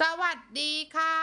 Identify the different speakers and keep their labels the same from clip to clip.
Speaker 1: สวัสดีค่ะ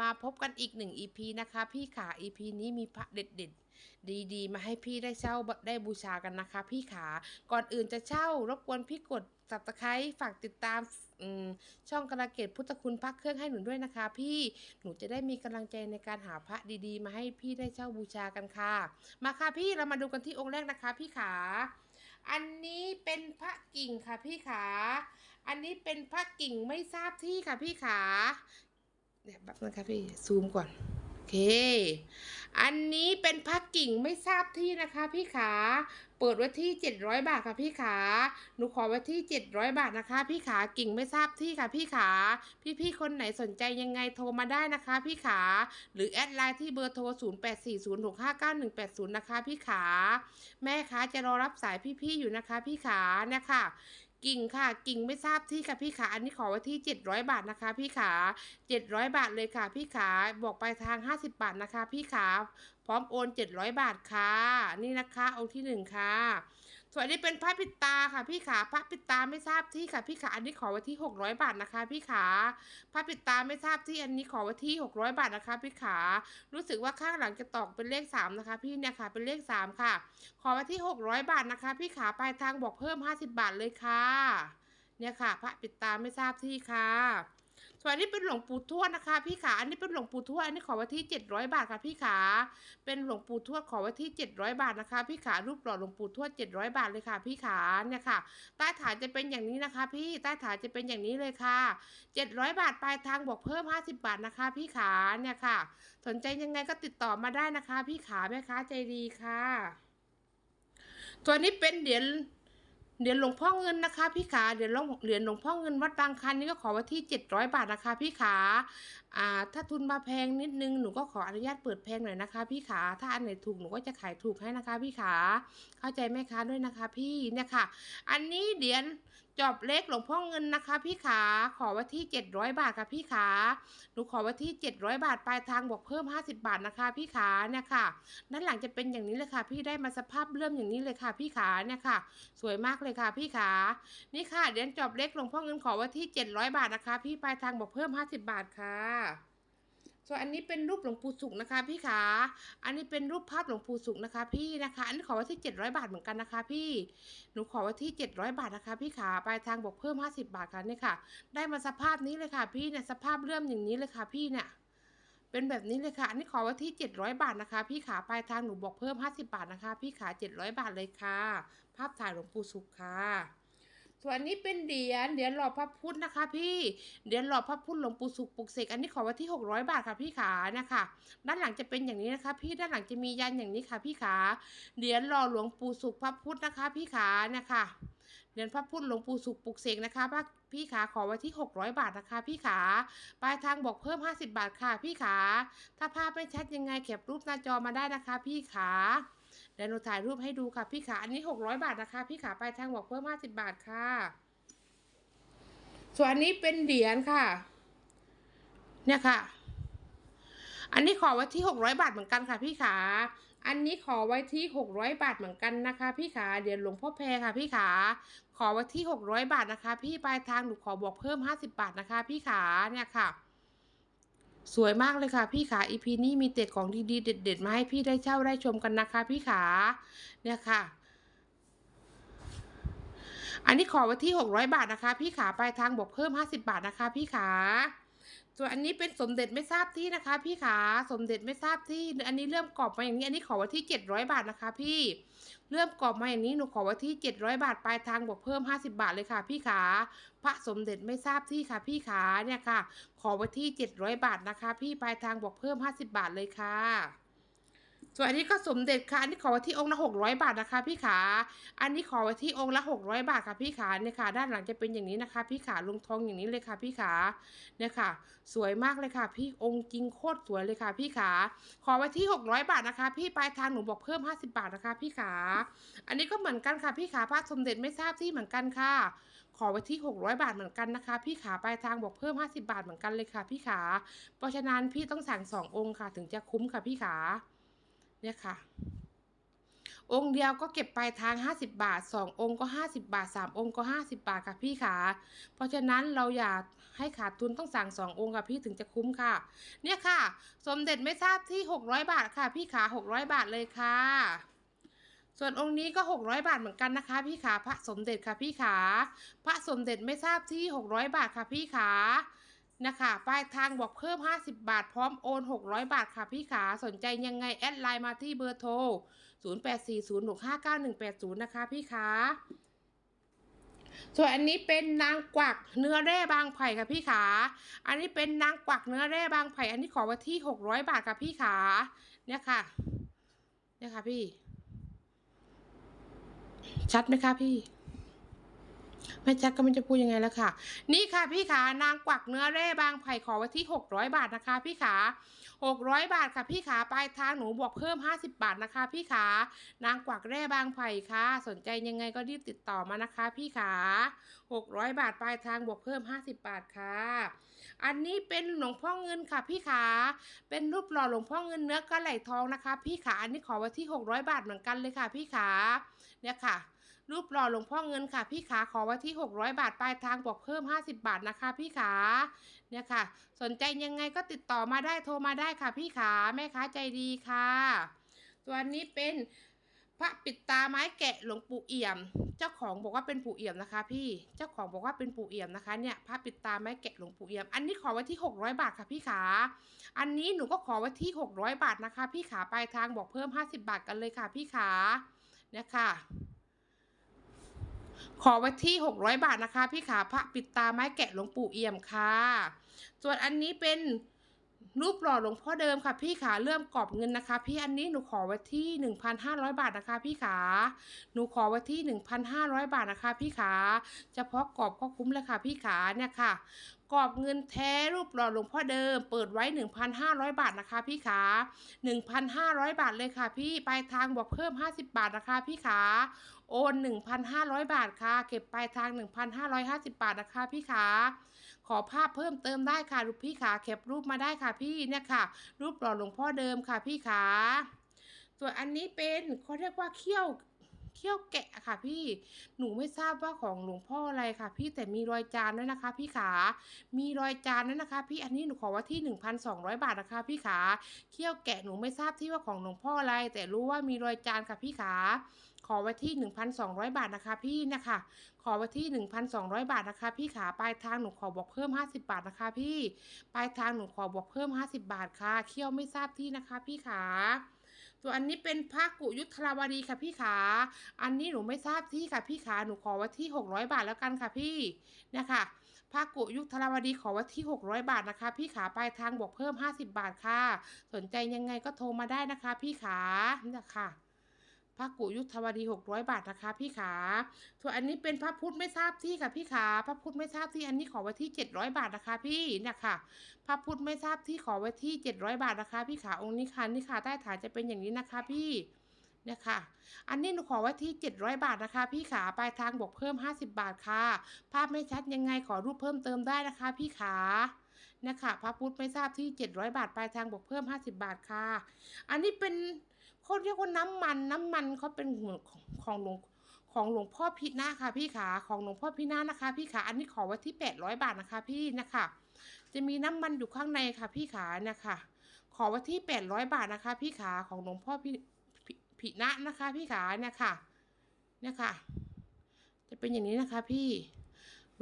Speaker 1: มาพบกันอีกหนึ่ง EP นะคะ พี่ขา EP นี้มีพระเด็ดๆ ดีๆ มาให้พี่ได้เช่าได้บูชากันนะคะ พี่ขา ก่อนอื่นจะเช่ารบกวนพี่กด subscribe ฝากติดตามมช่องกระเกตพุทธคุณพระเครื่องให้หนูด้วยนะคะ พี่หนูจะได้มีกำลังใจในการหาพระดีๆ มาให้พี่ได้เช่าบูชากันค่ะ มาค่ะพี่เรามาดูกันที่องค์แรกนะคะ พี่ขา อันนี้เป็นพระกิ่งค่ะพี่ขา อันนี้เป็นพระกิ่งไม่ทราบที่ค่ะพี่ขาเดี๋ยวแป๊บนะคะพี่ซูมก่อนโอเค อันนี้เป็นพระกิ่งไม่ทราบที่นะคะ พี่ขาเปิดไว้ที่ 700 บาทค่ะพี่ขาหนูขอไว้ที่ 700 บาทนะคะ พี่ขากิ่งไม่ทราบที่ค่ะพี่ขาพี่ๆคนไหนสนใจยังไงโทรมาได้นะคะ พี่ขาหรือแอดไลน์ที่เบอร์โทร 0840659180 นะคะ พี่ขาแม่คะจะรอรับสายพี่ๆอยู่นะคะ พี่ขาเนี่ยค่ะ กิ่งค่ะ กิ่งไม่ทราบที่ค่ะพี่ขาอันนี้ขอไว้ที่ 700 บาทนะคะ พี่ขา 700 บาทเลยค่ะ พี่ขาบอกไปลายทาง 50 บาทนะคะ พี่ขาพร้อมโอน 700 บาทค่ะ นี่นะคะองค์ที่หนึ่งค่ะ ส่วนนี้เป็นพระปิดตาค่ะพี่ขาพระปิดตาไม่ทราบที่ค่ะพี่ขาอันนี้ขอไว้ที่ 600 บาทนะคะ พี่ขาพระปิดตาไม่ทราบที่อันนี้ขอไว้ที่ 600 บาทนะคะ พี่ขารู้สึกว่าข้างหลังจะตอกเป็นเลข 3 นะคะ พี่เนี่ยค่ะเป็นเลข 3 ค่ะ ขอไว้ที่ 600 บาทนะคะ พี่ขาปลายทางบอกเพิ่ม 50 บาทเลยค่ะ เนี่ยค่ะพระปิดตาไม่ทราบที่ค่ะ ส่วนนี้เป็นหลวงปู่ทวดนะคะ พี่ขาอันนี้เป็นหลวงปู่ทวดอันนี้ขอไว้ที่ 700 บาทค่ะพี่ขาเป็นหลวงปู่ทวดขอไว้ที่ 700 บาทนะคะ พี่ขารูปหล่อหลวงปู่ทวด 700 บาทเลยค่ะ พี่ขาเนี่ยค่ะใต้ฐานจะเป็นอย่างนี้นะคะ พี่ใต้ฐานจะเป็นอย่างนี้เลยค่ะ 700 บาทปลายทางบอกเพิ่ม 50 บาทนะคะ พี่ขาเนี่ยค่ะ สนใจยังไงก็ติดต่อมาได้นะคะ พี่ขาแม่ค้าใจดีค่ะ ตัวนี้เป็นเหรียญ เหรียญหลวงพ่อเงินนะคะพี่ขาเหรียญหลวงเหรียญหลวงพ่อเงินวัดบางคันนี่ก็ขอไว้ที่ 700 บาทนะคะพี่ขา อ่าถ้าทุนมาแพงนิดนึงหนูก็ขออนุญาตเปิดแพงหน่อยนะคะ พี่ขาถ้าอันไหนถูกหนูก็จะขายถูกให้นะคะ พี่ขาเข้าใจแม่ค้าด้วยนะคะ พี่เนี่ยค่ะ อันนี้เหรียญจอบเล็กหลวงพ่อเงินนะคะ พี่ขาขอไว้ที่700 บาทค่ะพี่ขาหนูขอไว้ที่ 700 บาทปลายทางบอกเพิ่ม 50 บาทนะคะ พี่ขาเนี่ยค่ะด้านหลังจะเป็นอย่างนี้เลยค่ะ พี่ได้มาสภาพเริ่มอย่างนี้เลยค่ะ พี่ขาเนี่ยค่ะ สวยมากเลยค่ะ พี่ขานี่ค่ะเหรียญจอบเล็กหลวงพ่อเงินขอไว้ที่ 700 บาทนะคะ พี่ปลายทางบอกเพิ่ม 50 บาทค่ะ ส่วนอันนี้เป็นรูปหลวงปู่สุขนะคะพี่ขา อันนี้เป็นรูปภาพหลวงปู่สุขนะคะ พี่นะคะ อันนี้ขอไว้ที่ 700 บาทเหมือนกันนะคะ พี่ หนูขอไว้ที่ 700 บาทนะคะ พี่ขาปลายทางบอกเพิ่ม 50 บาทค่ะเนี่ยค่ะ ได้มาสภาพนี้เลยค่ะ พี่เนี่ยสภาพเริ่มอย่างนี้เลยค่ะ พี่เนี่ย เป็นแบบนี้เลยค่ะ อันนี้ขอไว้ที่ 700 บาทนะคะ พี่ขาปลายทางหนูบอกเพิ่ม 50 บาทนะคะ พี่ขา 700 บาทเลยค่ะ ภาพถ่ายหลวงปู่สุขค่ะ ส่วนนี้เป็นเหรียญเหรียญหล่อพระพุทธนะคะ พี่เหรียญหล่อพระพุทธหลวงปู่สุขปุกเสกอันนี้ขอไว้ที่ 600 บาทค่ะพี่ขานะคะ ด้านหลังจะเป็นอย่างนี้นะคะ พี่ด้านหลังจะมียันอย่างนี้ค่ะพี่ขาเหรียญหล่อหลวงปู่สุขพระพุทธนะคะ พี่ขานี่ยค่ะเหรียญพระพุทธหลวงปู่สุขปุกเสกนะคะพระพี่ขาขอไว้ที่ 600 บาทนะคะ พี่ขาปลายทางบอกเพิ่ม 50 บาทค่ะ พี่ขาถ้าภาพไม่ชัดยังไงแคปรูปหน้าจอมาได้นะคะ พี่ขา เดี๋ยวหนูถ่ายรูปให้ดูค่ะพี่ขาอันนี้ 600 บาทนะคะ พี่ขาปลายทางบอกเพิ่ม50บาทค่ะ ส่วนอันนี้เป็นเหรียญค่ะ เนี่ยค่ะ อันนี้ขอไว้ที่ 600 บาทเหมือนกันค่ะ พี่ขาอันนี้ขอไว้ที่ 600 บาทเหมือนกันนะคะ พี่ขาเดี๋ยวหลวงพ่อแพรค่ะ พี่ขาขอไว้ที่ 600 บาทนะคะ พี่ปลายทางหนูขอบอกเพิ่ม 50 บาทนะคะ พี่ขาเนี่ยค่ะ สวยมากเลยค่ะพี่ขาอีพีนี้มีเต็ดของดีๆ เด็ดๆมาให้พี่ได้เช่าได้ชมกันนะคะพี่ขาเนี่ยค่ะ อันนี้ขอไว้ที่ 600 บาทนะคะ พี่ขาปลายทางบวกเพิ่ม 50 บาทนะคะ พี่ขา ส่วนอันนี้เป็นสมเด็จไม่ทราบที่นะคะ พี่ขาสมเด็จไม่ทราบที่อันนี้เริ่มกรอบมาอย่างนี้ อันนี้ขอว่าที่700บาทนะคะ พี่เริ่มกรอบมาอย่างนี้หนูขอว่าที่700บาทปลายทางบวกเพิ่ม50บาทเลยค่ะ พี่ขาพระสมเด็จไม่ทราบที่ค่ะ พี่ขาเนี่ยค่ะ ขอว่าที่700บาทนะคะ พี่ปลายทางบวกเพิ่ม50บาทเลยค่ะ ส่วนอันนี้ก็สมเด็จค่ะ อันนี้ขอไว้ที่องค์ละ600บาทนะคะพี่ขา อันนี้ขอไว้ที่องค์ละ600บาทค่ะพี่ขาเนี่ยค่ะ ด้านหลังจะเป็นอย่างนี้นะคะ พี่ขาลงทองอย่างนี้เลยค่ะพี่ขาเนี่ยค่ะ สวยมากเลยค่ะ พี่องค์จริงโคตรสวยเลยค่ะ พี่ขาขอไว้ที่600บาทนะคะ พี่ปลายทางหนูบอกเพิ่ม50บาทนะคะ พี่ขาอันนี้ก็เหมือนกันค่ะพี่ขาพระสมเด็จไม่ทราบที่เหมือนกันค่ะ ขอไว้ที่600บาทเหมือนกันนะคะ พี่ขาปลายทางบอกเพิ่ม50บาทเหมือนกันเลยค่ะ พี่ขาเพราะฉะนั้นพี่ต้องสั่งสององค์ค่ะ ถึงจะคุ้มค่ะพี่ขา เนี่ยค่ะ องค์เดียวก็เก็บปลายทาง 50 บาท 2 องค์ก็ 50 บาท 3 องค์ก็ 50 บาทค่ะพี่ขา เพราะฉะนั้นเราอย่าให้ขาดทุนต้องสั่ง 2 องค์ค่ะพี่ถึงจะคุ้มค่ะ เนี่ยค่ะ สมเด็จไม่ทราบที่ 600 บาทค่ะ พี่ขา 600 บาทเลยค่ะ ส่วนองค์นี้ก็ 600 บาทเหมือนกันนะคะ พี่ขา พระสมเด็จค่ะพี่ขา พระสมเด็จไม่ทราบที่ 600 บาทค่ะพี่ขา นะคะปลายทางบอกเพิ่ม 50 บาท พร้อมโอน 600 บาทค่ะพี่ขาสนใจยังไง แอดไลน์มาที่เบอร์โทร 0840659180 นะคะพี่ขาส่วนอันนี้เป็นนางกวักเนื้อแร่บางไผ่ค่ะพี่ขา อันนี้เป็นนางกวักเนื้อแร่บางไผ่ อันนี้ขอไว้ที่600บาทค่ะพี่ขา เนี่ยค่ะ เนี่ยค่ะพี่ ชัดไหมคะพี่ ไม่ชัดก็ไมันจะพูดยังไงแล้วค่ะ นี่ค่ะพี่ขานางกวักเนื้อแร่บางไผ่ขอไว้ที่ 600 บาทนะคะ พี่ขา 600 บาทค่ะพี่ขาปลายทางหนูบวกเพิ่ม 50 บาทนะคะ พี่ขานางกวักแร่บางไผ่ค่ะ สนใจยังไงก็รีบติดต่อมานะคะ พี่ขา 600 บาทปลายทางบวกเพิ่ม 50 บาทค่ะ อันนี้เป็นหลวงพ่อเงินค่ะ พี่ขาเป็นรูปหล่อหลวงพ่อเงินเนื้อกระไหลทองนะคะ พี่ขาอันนี้ขอไว้ที่ 600 บาทเหมือนกันเลยค่ะ พี่ขาเนี่ยค่ะ รูปหล่อหลวงพ่อเงินค่ะพี่ขาขอไว้ที่ 600 บาทปลายทางบวกเพิ่ม 50 บาทนะคะ พี่ขาเนี่ยค่ะ สนใจยังไงก็ติดต่อมาได้โทรมาได้ค่ะ พี่ขาแม่ค้าใจดีค่ะ ตัวนี้เป็นพระปิดตาไม้แกะหลวงปู่เอี่ยม เจ้าของบอกว่าเป็นปู่เอี่ยมนะคะ พี่ เจ้าของบอกว่าเป็นปู่เอี่ยมนะคะเนี่ยพระปิดตาไม้แกะหลวงปู่เอี่ยม อันนี้ขอไว้ที่ 600 บาทค่ะพี่ขา อันนี้หนูก็ขอไว้ที่ 600 บาทนะคะ พี่ขาปลายทางบอกเพิ่ม 50 บาทกันเลยค่ะ พี่ขาเนี่ยค่ะ ขอไว้ที่ 600 บาทนะคะ พี่ขาพระปิดตาไม้แกะหลวงปู่เอี่ยมค่ะ ส่วนอันนี้เป็น รูปหล่อหลวงพ่อเดิมค่ะพี่ขาเริ่มกรอบเงินนะคะ พี่อันนี้หนูขอไว้ที่ 1,500 บาทนะคะ พี่ขาหนูขอไว้ที่ 1,500 บาทนะคะ พี่ขาเฉพาะกรอบก็คุ้มเลยค่ะ พี่ขาเนี่ยค่ะกรอบเงินแท้รูปหล่อหลวงพ่อเดิม เปิดไว้ 1,500 บาทนะคะ พี่ขา1,500 บาทเลยค่ะ พี่ปลายทางบอกเพิ่ม 50 บาทนะคะ พี่ขาโอน 1,500 บาทค่ะ เก็บปลายทาง 1,550 บาทนะคะ พี่ขา ขอภาพเพิ่มเติมได้ค่ะรูปพี่ขาแคปรูปมาได้ค่ะพี่เนี่ยค่ะ รูปหล่อหลวงพ่อเดิมค่ะพี่ขาส่วนอันนี้เป็นเขาเรียกว่าเขี้ยวเขี้ยวแกะค่ะพี่ หนูไม่ทราบว่าของหลวงพ่ออะไรค่ะ พี่แต่มีรอยจานด้วยนะคะ พี่ขา มีรอยจานด้วยนะคะ พี่อันนี้หนูขอว่าที่ 1,200 บาทนะคะ พี่ขา เขี้ยวแกะหนูไม่ทราบที่ว่าของหลวงพ่ออะไร แต่รู้ว่ามีรอยจานค่ะพี่ขา ขอไว้ที่ 1,200 บาทนะคะ พี่นะคะ ขอไว้ที่ 1,200 บาทนะคะ พี่ขาปลายทางหนูขอบอกเพิ่ม 50 บาทนะคะ พี่ปลายทางหนูขอบอกเพิ่ม 50 บาทค่ะเขี้ยวไม่ทราบที่นะคะ พี่ขาส่วนอันนี้เป็นพระกุยุทธราวดีค่ะพี่ขา อันนี้หนูไม่ทราบที่ค่ะพี่ขา หนูขอไว้ที่ 600 บาทแล้วกันค่ะพี่เนี่ยค่ะพระกุยุทธราวดีขอไว้ที่ 600 บาทนะคะ พี่ขาปลายทางบวกเพิ่ม 50 บาทค่ะ สนใจยังไงก็โทรมาได้นะคะ พี่ขานี่ค่ะ ระกุยุทธวดี600 บาทนะคะพี่ขาส่วนอันนี้เป็นพระพุทธไม่ทราบที่ค่ะพี่ขาพระพุทธไม่ทราบที่อันนี้ขอไว้ที่ 700 บาทนะคะพี่เนี่ยค่ะพระพุทธไม่ทราบที่ขอไว้ที่ 700 บาทนะคะ พี่ขาองค์นี้ค่ะนี่ค่ะใต้ฐานจะเป็นอย่างนี้นะคะพี่เนี่ยค่ะ อันนี้หนูขอไว้ที่ 700 บาทนะคะ พี่ขาปลายทางบวกเพิ่ม 50 บาทค่ะ ภาพไม่ชัดยังไงขอรูปเพิ่มเติมได้นะคะ พี่ขา นี่ยค่ะพระพุทธไม่ทราบที่ 700 บาทปลายทางบวกเพิ่ม 50 บาทค่ะ อันนี้เป็นเขาเรียกว่าน้ำมันน้ำมันเขาเป็นหของของหลวงของหลวงพ่อพิณะค่ะพี่ขาของหลวงพ่อพิณะนะคะ พี่ขาอันนี้ขอไว้ที่ 800 บาทนะคะ พี่นะคะ จะมีน้ำมันอยู่ข้างในค่ะ พี่ขาเนี่ยค่ะขอไว้ที่ 800 บาทนะคะ พี่ขาของหลวงพ่อพิพิณะนะคะ พี่ขาเนี่ยค่ะเนี่ยค่ะจะเป็นอย่างนี้นะคะพี่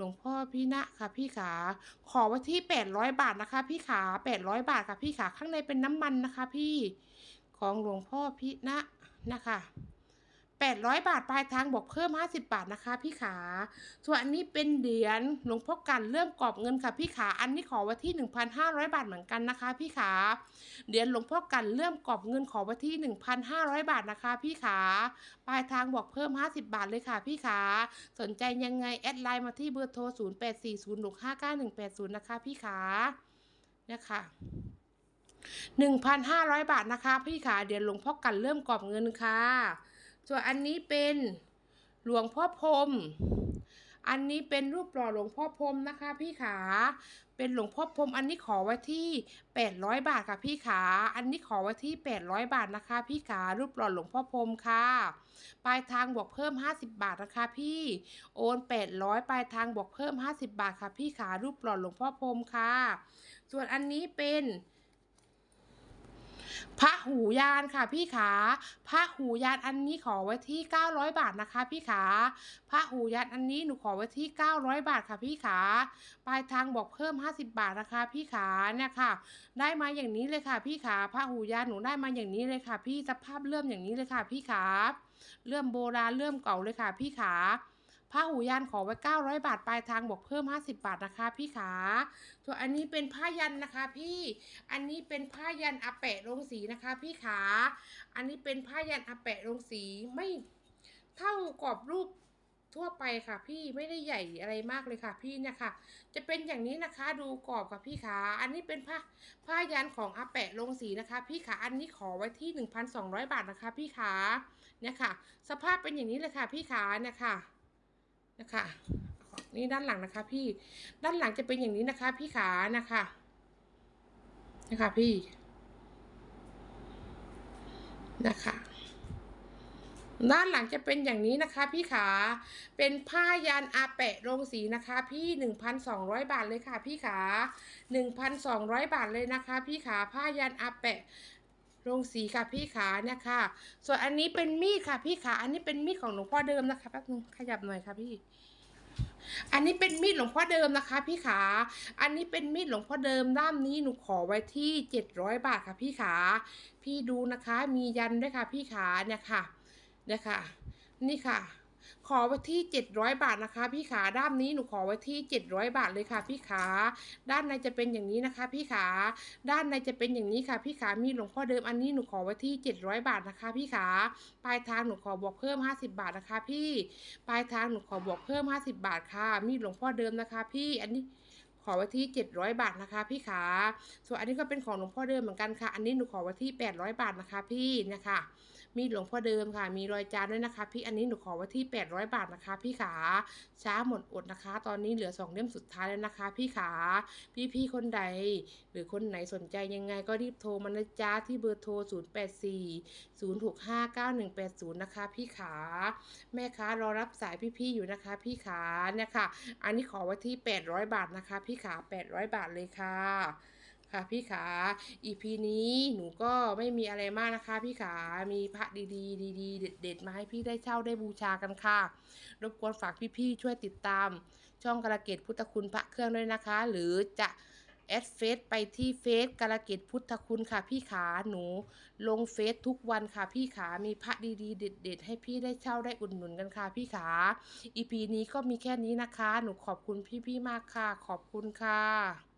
Speaker 1: ลวงพ่อพี่ณะค่ะพี่ขา ขอไว้ที่ 800 บาทนะคะ พี่ขา 800 บาทค่ะพี่ขา ข้างในเป็นน้ำมันนะคะ พี่ ของหลวงพ่อพี่ณะนะคะ 800 บาทปลายทางบอกเพิ่ม 50 บาทนะคะพี่ขา ส่วนอันนี้เป็นเหรียญหลวงพ่อกันเริ่มกรอบเงินค่ะพี่ขา อันนี้ขอไว้ที่ 1,500 บาทเหมือนกันนะคะพี่ขา เหรียญหลวงพ่อกันเริ่มกรอบเงินขอไว้ที่ 1,500 บาทนะคะพี่ขา ปลายทางบอกเพิ่ม 50 บาทเลยค่ะพี่ขา สนใจยังไงแอดไลน์มาที่เบอร์โทร 0840659180 นะคะพี่ขา เนี่ยค่ะ1,500 บาทนะคะ พี่ขาเดี๋ยวหลวงพ่อกันเริ่มกรอบเงินค่ะ ส่วนอันนี้เป็นหลวงพ่อพรม อันนี้เป็นรูปหล่อหลวงพ่อพรมนะคะพี่ขา เป็นหลวงพ่อพรมอันนี้ขอไว้ที่ 800 บาทค่ะพี่ขา อันนี้ขอไว้ที่ 800 บาทนะคะ พี่ขา รูปหล่อหลวงพ่อพรมค่ะ ปลายทางบวกเพิ่ม 50 บาทนะคะพี่ โอน 800 ปลายทางบวกเพิ่ม 50 บาทค่ะพี่ขา รูปหล่อหลวงพ่อพรมค่ะ ส่วนอันนี้เป็น พระหูยานค่ะพี่ขาพระหูยานอันนี้ขอไว้ที่ 900 บาทนะคะ พี่ขาพระหูยานอันนี้หนูขอไว้ที่ 900 บาทค่ะพี่ขาปลายทางบอกเพิ่ม 50 บาทนะคะ พี่ขาเนี่ยค่ะ ได้มาอย่างนี้เลยค่ะ พี่ขาพระหูยานหนูได้มาอย่างนี้เลยค่ะ พี่สภาพเริ่มอย่างนี้เลยค่ะ พี่ขาเริ่มโบราณเริ่มเก่าเลยค่ะ พี่ขา พระหูยานขอไว้ 900 บาทปลายทางบอกเพิ่ม 50 บาทนะคะพี่ขาส่วอันนี้เป็นผ้ายันนะคะพี่ อันนี้เป็นผ้ายันอาแปะลงสีนะคะพี่ขา อันนี้เป็นผ้ายันอาแปะลงสีไม่เท่ากรอบรูปทั่วไปค่ะ พี่ไม่ได้ใหญ่อะไรมากเลยค่ะ พี่เนี่ยค่ะจะเป็นอย่างนี้นะคะดูกรอบค่ะพี่ขาอันนี้เป็นผ้าผ้ายันของอาแปะลงสีนะคะ พี่ขาอันนี้ขอไว้ที่ 1,200 บาทนะคะ พี่ขาเนี่ยค่ะ สภาพเป็นอย่างนี้เลยค่ะ พี่ขาเนี่ยค่ะ นะคะนี่ด้านหลังนะคะ พี่ด้านหลังจะเป็นอย่างนี้นะคะ พี่ขานะคะนะคะพี่นะคะ ด้านหลังจะเป็นอย่างนี้นะคะ พี่ขาเป็นผ้ายันอาแปะโรงสีนะคะ พี่หนึ่งพันสองร้อยบาทเลยค่ะ พี่ขาหนึ่งพันสองร้อยบาทเลยนะคะ พี่ขาผ้ายันอาแปะ โรงสีค่ะพี่ขาเนี่ยค่ะส่วนอันนี้เป็นมีดค่ะพี่ขา อันนี้เป็นมีดของหลวงพ่อเดิมนะคะแป๊บนึงขยับหน่อยค่ะพี่อันนี้เป็นมีดหลวงพ่อเดิมนะคะ พี่ขา อันนี้เป็นมีดหลวงพ่อเดิมด้ามนี้หนูขอไว้ที่เจ็ดร้อยบาทค่ะ พี่ขา พี่ดูนะคะ มียันด้วยค่ะ พี่ขาเนี่ยค่ะเนี่ยค่ะ นี่ค่ะ ขอไว้ที่เจ็ดร้อยบาทนะคะ พี่ขาด้ามนี้หนูขอไว้ที่เจ็ดร้อยบาทเลยค่ะ พี่ขาด้านในจะเป็นอย่างนี้นะคะ พี่ขาด้านในจะเป็นอย่างนี้ค่ะ พี่ขามีหลวงพ่อเดิมอันนี้หนูขอไว้ที่เจ็ดร้อยบาทนะคะ พี่ขาปลายทางหนูขอบวกเพิ่มห้าสิบาทนะคะ พี่ปลายทางหนูขอบวกเพิ่มห้าสิบาทค่ะ มีหลวงพ่อเดิมนะคะ พี่อันนี้ขอไว้ที่เจ็ดร้อยบาทนะคะ พี่ขาส่วนอันนี้ก็เป็นของหลวงพ่อเดิมเหมือนกันค่ะ อันนี้หนูขอไว้ที่แปดร้อยบาทนะคะ พี่นี่ยค่ะ มีหลวงพ่อเดิมค่ะ มีรอยจานด้วยนะคะ พี่อันนี้หนูขอไว้ที่แปดร้อยบาทนะคะ พี่ขาช้าหมดอดนะคะ ตอนนี้เหลือสองเล่มสุดท้ายแล้วนะคะ พี่ขาพี่ๆคนใด หรือคนไหนสนใจยังไงก็รีบโทรมานะจ๊ะที่เบอร์โทร 0 8 4 0 6 5 9 1 8 0 นะคะ พี่ขาแม่ค้ารอรับสายพี่ๆอยู่นะคะ พี่ขาเนี่ยค่ะ อันนี้ขอไว้ที่ 800 บาทนะคะ พี่ขา 800 บาทเลยค่ะ ค่ะพี่ขา EP นี้หนูก็ไม่มีอะไรมากนะคะ พี่ขามีพระดีๆ ดีๆ เด็ดๆมาให้พี่ได้เช่าได้บูชากันค่ะ รบกวนฝากพี่ๆช่วยติดตาม ช่องกระเกตพุทธคุณพระเครื่องด้วยนะคะ หรือจะแอดเฟซไปที่เฟซกระเกตพุทธคุณค่ะพี่ขาหนู ลงเฟซทุกวันค่ะพี่ขามีพระดีๆ เด็ด ๆ ให้พี่ได้เช่าได้อุดหนุนกันค่ะพี่ขา EP นี้ก็มีแค่นี้นะคะ หนูขอบคุณพี่ๆมากค่ะ ขอบคุณค่ะ